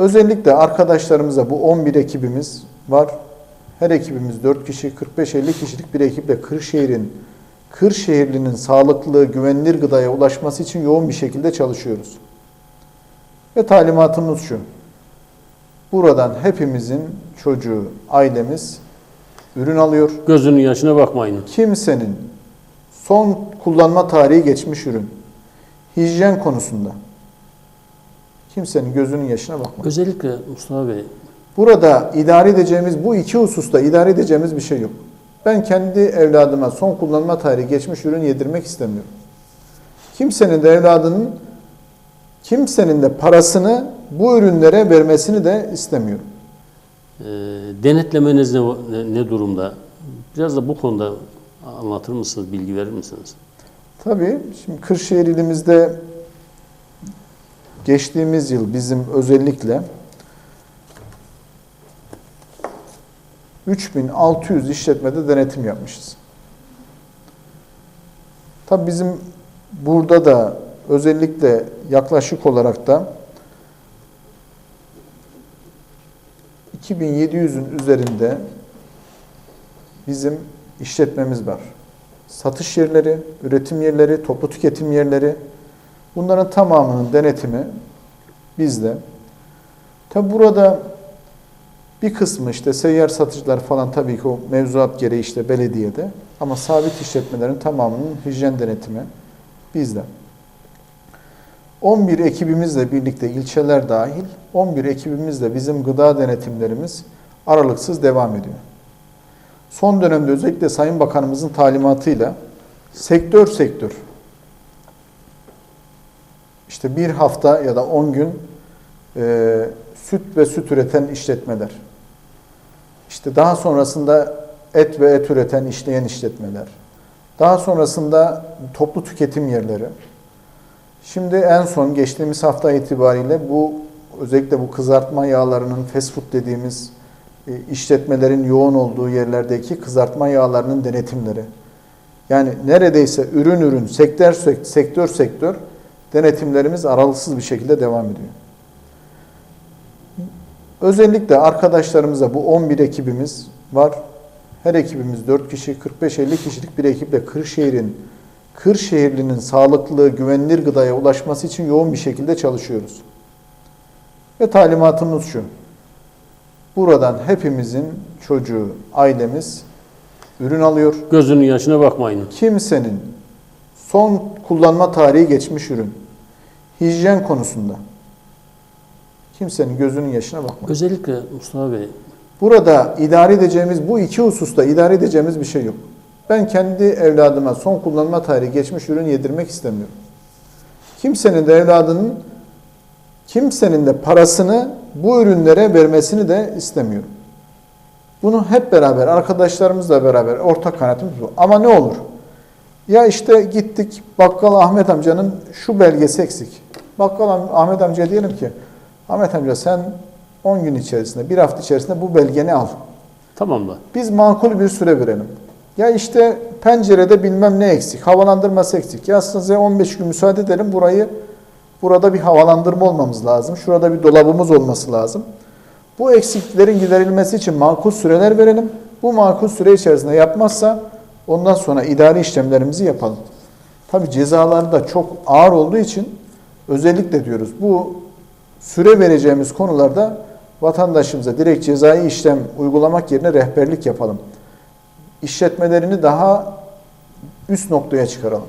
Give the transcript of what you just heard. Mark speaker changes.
Speaker 1: Özellikle arkadaşlarımıza bu 11 ekibimiz var. Her ekibimiz 4 kişi, 45-50 kişilik bir ekiple Kırşehir'in, Kırşehirlinin sağlıklı, güvenilir gıdaya ulaşması için yoğun bir şekilde çalışıyoruz. Ve talimatımız şu. Buradan hepimizin çocuğu, ailemiz ürün alıyor.
Speaker 2: Gözünün yaşına bakmayın.
Speaker 1: Kimsenin son kullanma tarihi geçmiş ürün, hijyen konusunda kimsenin gözünün yaşına bakmayın.
Speaker 2: Özellikle Mustafa Bey,
Speaker 1: Burada idare edeceğimiz, bu iki hususta idare edeceğimiz bir şey yok. Ben kendi evladıma son kullanma tarihi geçmiş ürün yedirmek istemiyorum. Kimsenin de evladının, kimsenin de parasını bu ürünlere vermesini de istemiyorum.
Speaker 2: e, denetlemeniz ne, ne, ne durumda? Biraz da bu konuda anlatır mısınız, bilgi verir misiniz?
Speaker 1: Tabii, şimdi Kırşehir ilimizde geçtiğimiz yıl bizim özellikle 3600 işletmede denetim yapmışız. Tabii bizim burada da özellikle yaklaşık olarak da 2700'ün üzerinde bizim işletmemiz var. Satış yerleri, üretim yerleri, toplu tüketim yerleri bunların tamamının denetimi bizde. Tabi burada bir kısmı işte seyyar satıcılar falan tabii ki o mevzuat gereği işte belediyede ama sabit işletmelerin tamamının hijyen denetimi bizde. 11 ekibimizle birlikte ilçeler dahil 11 ekibimizle bizim gıda denetimlerimiz aralıksız devam ediyor. Son dönemde özellikle Sayın Bakanımızın talimatıyla sektör sektör işte bir hafta ya da 10 gün e, süt ve süt üreten işletmeler. İşte daha sonrasında et ve et üreten işleyen işletmeler. Daha sonrasında toplu tüketim yerleri. Şimdi en son geçtiğimiz hafta itibariyle bu özellikle bu kızartma yağlarının fast food dediğimiz e, işletmelerin yoğun olduğu yerlerdeki kızartma yağlarının denetimleri. Yani neredeyse ürün ürün, sektör sektör sektör denetimlerimiz aralıksız bir şekilde devam ediyor. Özellikle arkadaşlarımıza bu 11 ekibimiz var. Her ekibimiz 4 kişi, 45-50 kişilik bir ekiple Kırşehir'in, Kırşehirlinin sağlıklı, güvenilir gıdaya ulaşması için yoğun bir şekilde çalışıyoruz. Ve talimatımız şu. Buradan hepimizin çocuğu, ailemiz ürün alıyor.
Speaker 2: Gözünün yaşına bakmayın.
Speaker 1: Kimsenin son kullanma tarihi geçmiş ürün, hijyen konusunda kimsenin gözünün yaşına bakmayın.
Speaker 2: Özellikle Mustafa Bey,
Speaker 1: Burada idare edeceğimiz, bu iki hususta idare edeceğimiz bir şey yok. Ben kendi evladıma son kullanma tarihi geçmiş ürün yedirmek istemiyorum. Kimsenin de evladının, kimsenin de parasını bu ürünlere vermesini de istemiyorum. Bunu hep beraber, arkadaşlarımızla beraber ortak kanaatimiz bu. Ama ne olur? Ya işte gittik bakkal Ahmet amcanın şu belgesi eksik. Bakkal Ahmet amca diyelim ki, Ahmet amca sen 10 gün içerisinde, bir hafta içerisinde bu belgeni al.
Speaker 2: tamam da.
Speaker 1: Biz makul bir süre verelim. Ya işte pencerede bilmem ne eksik, havalandırması eksik. Ya size 15 gün müsaade edelim burayı, burada bir havalandırma olmamız lazım. Şurada bir dolabımız olması lazım. Bu eksiklerin giderilmesi için makul süreler verelim. Bu makul süre içerisinde yapmazsa ondan sonra idari işlemlerimizi yapalım. Tabi cezaları da çok ağır olduğu için özellikle diyoruz bu süre vereceğimiz konularda vatandaşımıza direkt cezai işlem uygulamak yerine rehberlik yapalım. İşletmelerini daha üst noktaya çıkaralım.